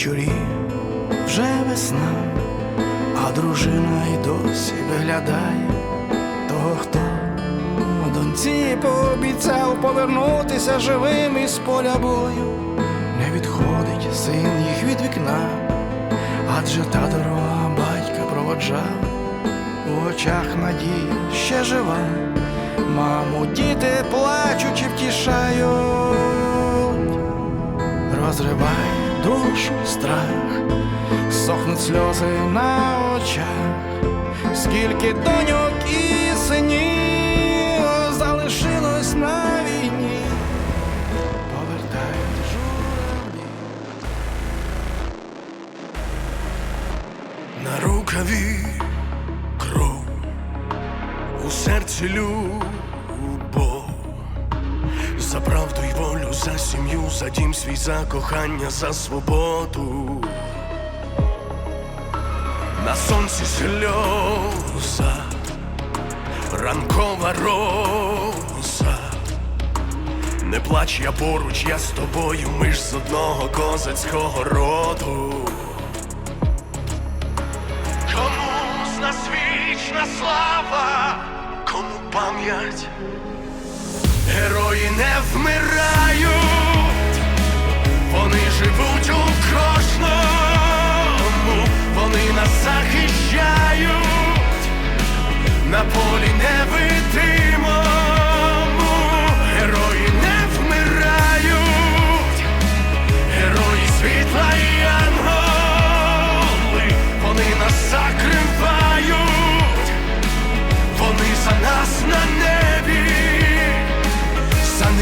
Вечорі вже весна, а дружина й досі виглядає того, хто доньці пообіцяв повернутися живим із поля бою. Не відходить син їх від вікна, адже та дорога батька проводжав, у очах надія ще жива. Маму, діти плачучи втішають розриває душу страх, сохнуть сльози на очах, скільки доньок і синів залишилось на війні, повертають журавлі. На рукаві кров, у серці любов, за правду й волю, за сім'ю, за дім свій, за кохання, за свободу. На сонці сльоза, ранкова роза. Не плач, я поруч, я з тобою, ми ж з одного козацького роду. Кому з нас вічна слава, кому пам'ять, герої не вмирають, вони живуть у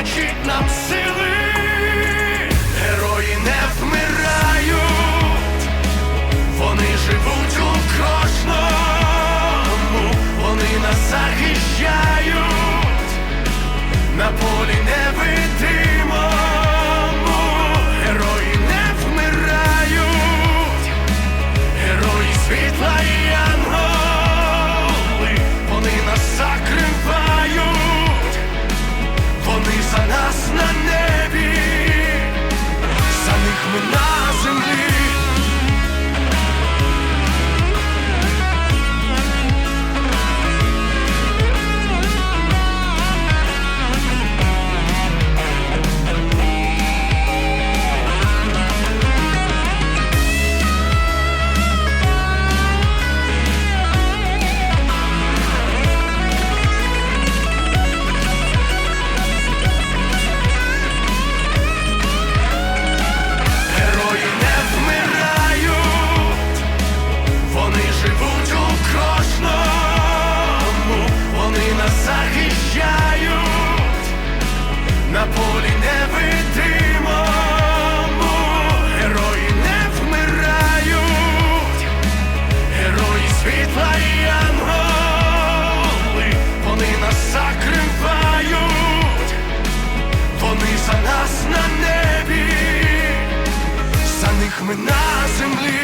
вистачить нам сили. На землі,